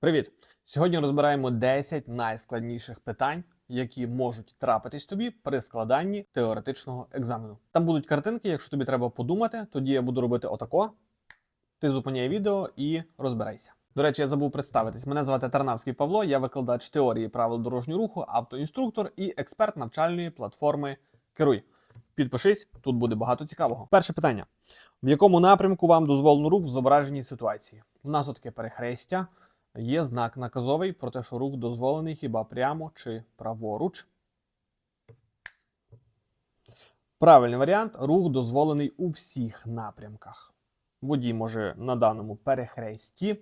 Привіт! Сьогодні розбираємо 10 найскладніших питань, які можуть трапитись тобі при складанні теоретичного екзамену. Там будуть картинки, якщо тобі треба подумати, тоді я буду робити отако. Ти зупиняй відео і розбирайся. До речі, я забув представитись. Мене звати Тарнавський Павло, я викладач теорії правил дорожнього руху, автоінструктор і експерт навчальної платформи Керуй. Підпишись, тут буде багато цікавого. Перше питання: в якому напрямку вам дозволено рух в зображеній ситуації? У нас отаке перехрестя. Є знак наказовий про те, що рух дозволений хіба прямо чи праворуч. Правильний варіант рух дозволений у всіх напрямках. Водій може на даному перехресті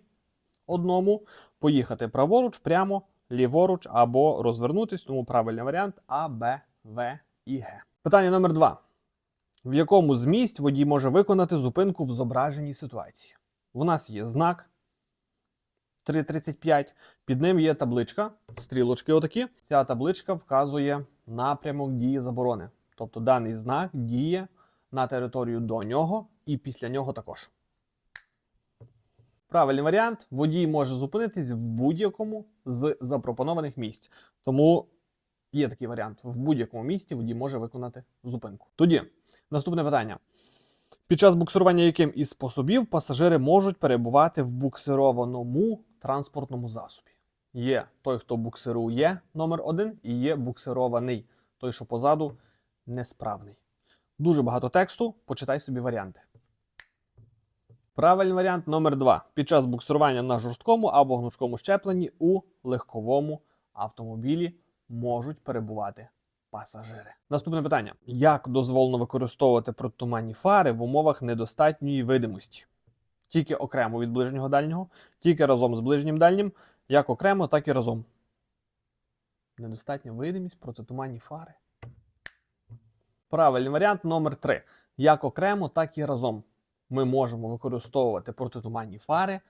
одному поїхати праворуч, прямо, ліворуч або розвернутись, тому правильний варіант А, Б, В і Г. Питання номер два. В якому з місць водій може виконати зупинку в зображеній ситуації? У нас є знак. 3.35. Під ним є табличка, стрілочки отакі. Ця табличка вказує напрямок дії заборони. Тобто даний знак діє на територію до нього і після нього також. Правильний варіант: водій може зупинитись в будь-якому з запропонованих місць. Тому є такий варіант: в будь-якому місці водій може виконати зупинку. Тоді наступне питання. Під час буксирування яким із способів пасажири можуть перебувати в буксированому транспортному засобі? Є той, хто буксирує номер один, і є буксирований, той, що позаду несправний. Дуже багато тексту, почитай собі варіанти. Правильний варіант номер 2. Під час буксирування на жорсткому або гнучкому щепленні у легковому автомобілі можуть перебувати пасажири. Наступне питання: як дозволено використовувати протитуманні фари в умовах недостатньої видимості? Тільки окремо від ближнього дальнього, тільки разом з ближнім дальнім, як окремо, так і разом. Недостатня видимість протитуманні фари. Правильний варіант номер 3. Як окремо, так і разом. Ми можемо використовувати протитуманні фари,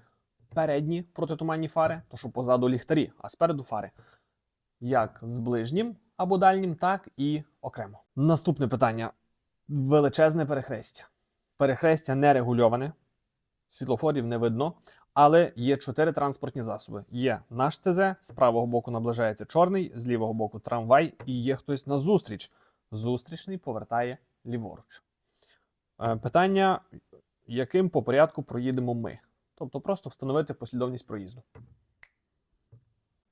передні протитуманні фари, то що позаду ліхтарі, а спереду фари. Як з ближнім або дальнім, так і окремо. Наступне питання: величезне перехрестя. Перехрестя не регульоване, світлофорів не видно, але є чотири транспортні засоби. Є наш ТЗ, з правого боку наближається чорний, з лівого боку трамвай, і є хтось на зустріч. Зустрічний повертає ліворуч. Е, Питання, яким по порядку проїдемо ми? Тобто просто встановити послідовність проїзду.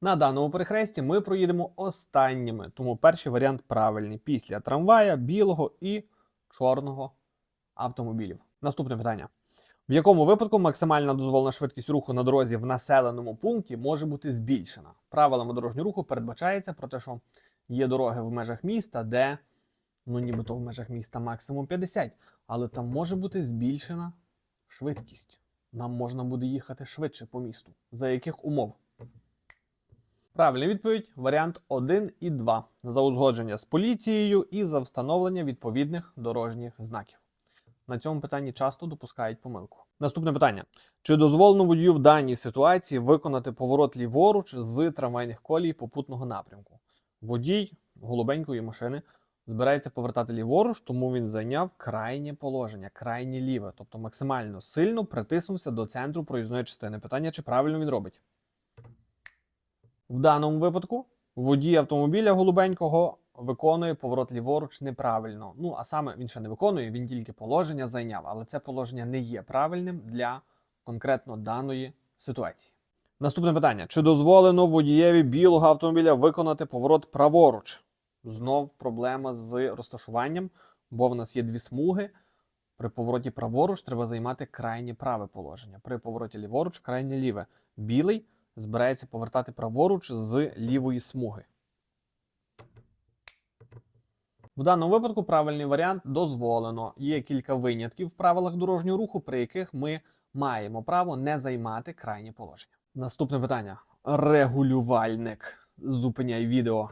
На даному перехресті ми проїдемо останніми, тому перший варіант правильний після трамвая, білого і чорного автомобілів. Наступне питання: в якому випадку максимальна дозволена швидкість руху на дорозі в населеному пункті може бути збільшена? Правилами дорожнього руху передбачається про те, що є дороги в межах міста, де ну нібито в межах міста максимум 50, але там може бути збільшена швидкість. Нам можна буде їхати швидше по місту. За яких умов? Правильна відповідь варіант 1 і 2 за узгодження з поліцією і за встановлення відповідних дорожніх знаків. На цьому питанні часто допускають помилку. Наступне питання: чи дозволено водію в даній ситуації виконати поворот ліворуч з трамвайних колій попутного напрямку? Водій голубенької машини збирається повертати ліворуч, тому він зайняв крайнє положення, крайнє ліве, тобто максимально сильно притиснувся до центру проїзної частини. Питання, чи правильно він робить? В даному випадку водій автомобіля голубенького виконує поворот ліворуч неправильно. Ну, а саме він ще не виконує, він тільки положення зайняв, але це положення не є правильним для конкретно даної ситуації. Наступне питання: чи дозволено водієві білого автомобіля виконати поворот праворуч? Знов проблема з розташуванням, бо в нас є дві смуги. При повороті праворуч треба займати крайнє праве положення. При повороті ліворуч крайнє ліве. Білий збирається повертати праворуч з лівої смуги. В даному випадку правильний варіант дозволено. Є кілька винятків в правилах дорожнього руху, при яких ми маємо право не займати крайнє положення. Наступне питання: регулювальник. Зупиняй відео.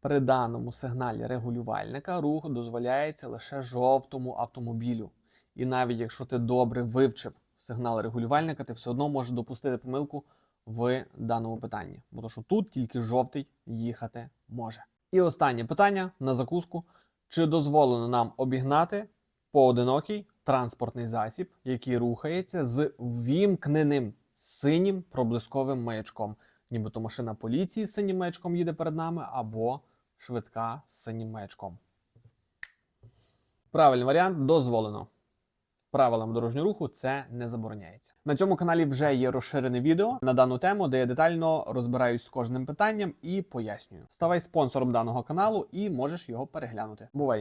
При даному сигналі регулювальника рух дозволяється лише жовтому автомобілю. І навіть якщо ти добре вивчив сигнал регулювальника, ти все одно можеш допустити помилку в даному питанні. Бо що тут тільки жовтий їхати може. І останнє питання на закуску: чи дозволено нам обігнати поодинокий транспортний засіб, який рухається з ввімкненим синім проблисковим маячком. Нібито машина поліції з синім маячком їде перед нами, або швидка з синім маячком. Правильний варіант дозволено. Правилам дорожнього руху це не забороняється. На цьому каналі вже є розширене відео на дану тему, де я детально розбираюсь з кожним питанням і пояснюю. Ставай спонсором даного каналу і можеш його переглянути. Бувай!